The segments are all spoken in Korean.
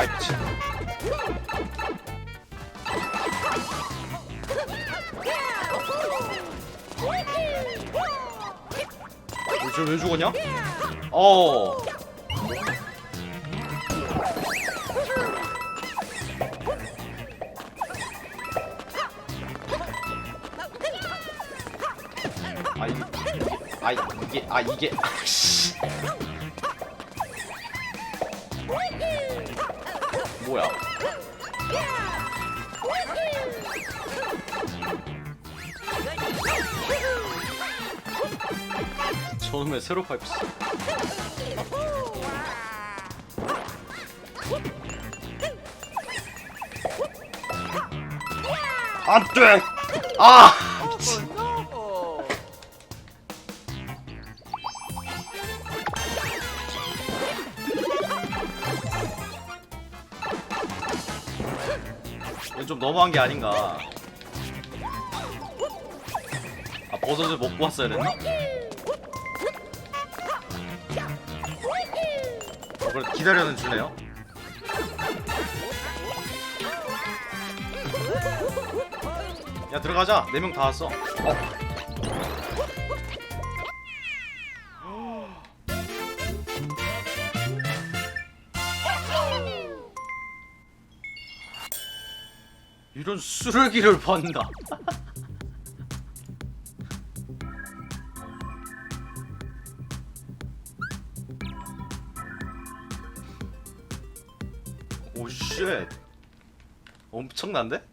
아이 미친 왜, 왜 죽었냐? 어. 아 이게 아 이게 아 이게 아씨 뭐야? 처음에 세로 파이프 쓰- 안돼! 아 이건 좀 너무한 게 아닌가. 아 버섯을 먹고 왔어야 됐나? 어, 그래 기다려는 주네요. 야 들어가자. 네 명 다 왔어. 어. 이런 쓰레기를 판다. 오 쉣. 엄청난데?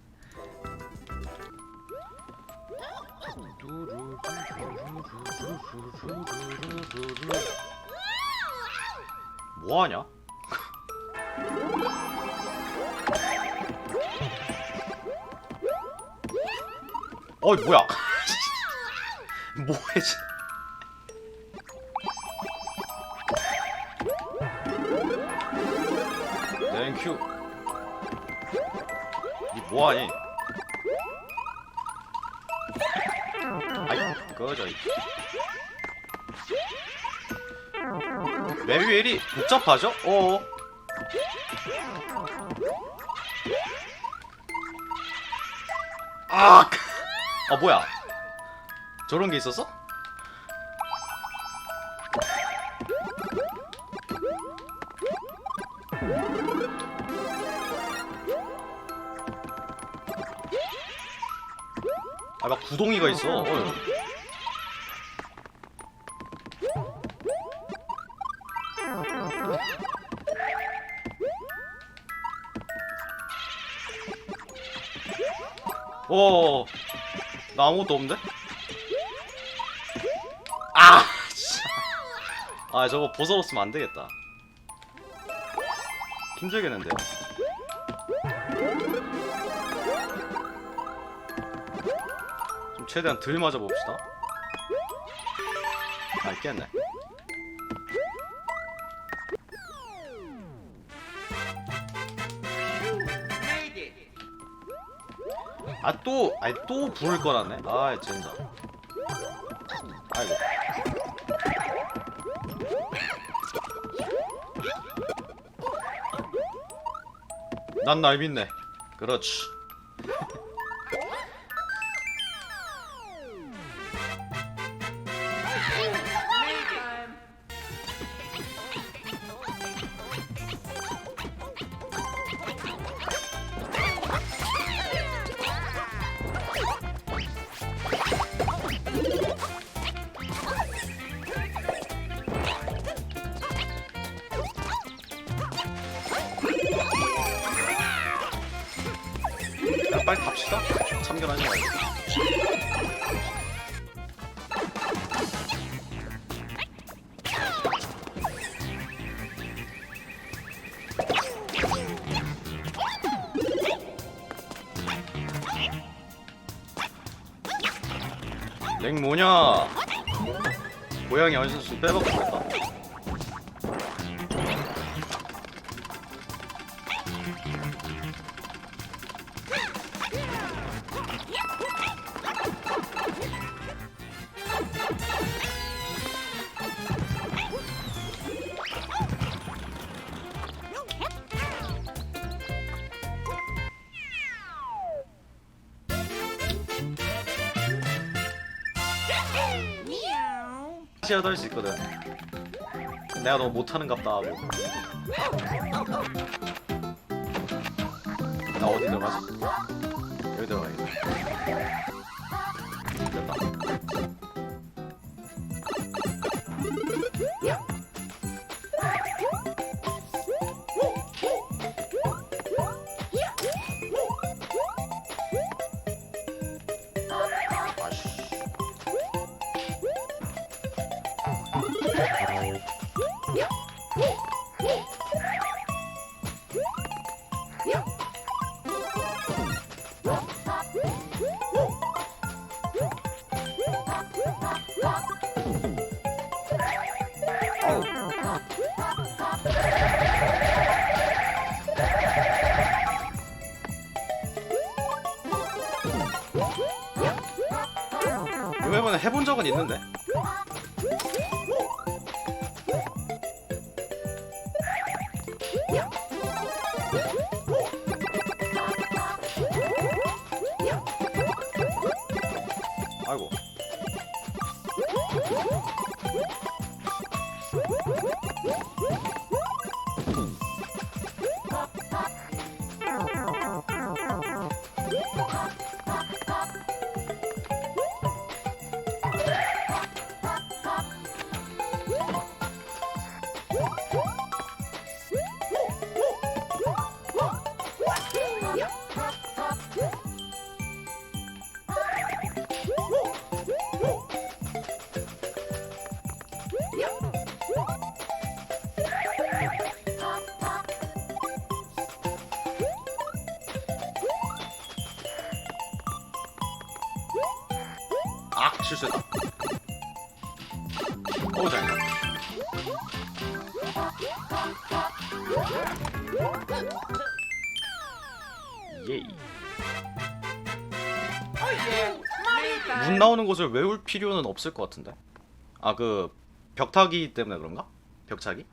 뭐 하냐? 어이 뭐야? 뭐해? 지- 땡큐. 이 뭐하니? 아이 꺼져. 이. 이리 복잡하죠? 어. 아, 아 뭐야? 저런 게 있었어? 아 막 구덩이가 있어. 어. 오, 나 아무것도 없는데? 아, 씨. 아 저거 벗어봤으면 안 되겠다. 힘들겠는데요? 좀 최대한 덜 맞아 봅시다. 아 있겠네. 아 또, 아니 또 불을 꺼놨네. 아 진짜. 아이고. 난 날 믿네. 그렇지. 빨리 갑시다. 참견하지 말고. 랭 뭐냐? 고양이 어디서 빼먹고 있다. 삭제하다 할수 있거든. 내가 너무 못하는갑다 하고. 나 어디 들어가지? 여기 들어가야겠다 이번에 해본 적은 있는데. 아이고 실수했다 어우 잘했다 예이 문 나오는 곳을 외울 필요는 없을 것 같은데 아 그 벽타기 때문에 그런가? 벽차기?